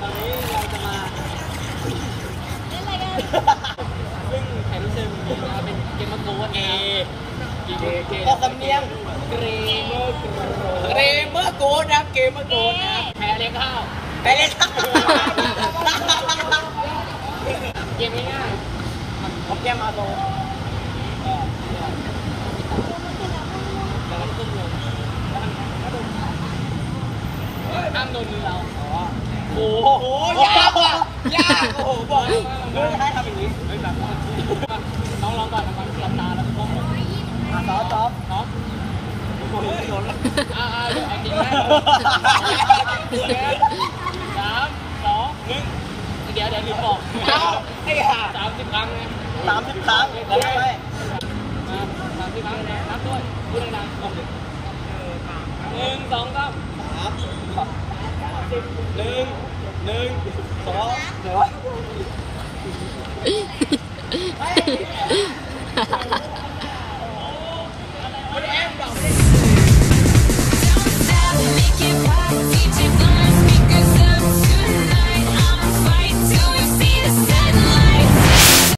ตอนนี้เราจะมาเล่นอะไรกันซึ่งแขกรับเชิงมเป็นเกมมาโกะเอเกเกออกสำเนียงเกรเมอร์โกะเกรเมอร์โกะนะเกมมอร์โกะนะครับแพ้เล็ข้าวไปเลยครับเกมง่ายๆผมแก้มาโตแล้วก็ขึ้นงแวก็โดนห้าโดนมือเราอ๋อ โอ้โหยากว่ะยากโอ้โหบอกเลยเฮ้ยให้ทำอย่างนี้เฮ้ยแบบน้องลองก่อนนะครับหลับตาแล้วก็มองอะซอฟซอฟน้องโอ้โหโดนแล้วอ่าเดี๋ยวเอาจริงนะสามสองหนึ่งเดี๋ยวเดี๋ยวลืมบอกเอาไอ้ห่าสามสิบครั้งนะสามสิบครั้งแล้วได้ไหมสามสิบครั้งนะนับด้วยพูดดังๆหนึ่งสองสามสามหนึ่งห นึ่งสองเดี๋ยว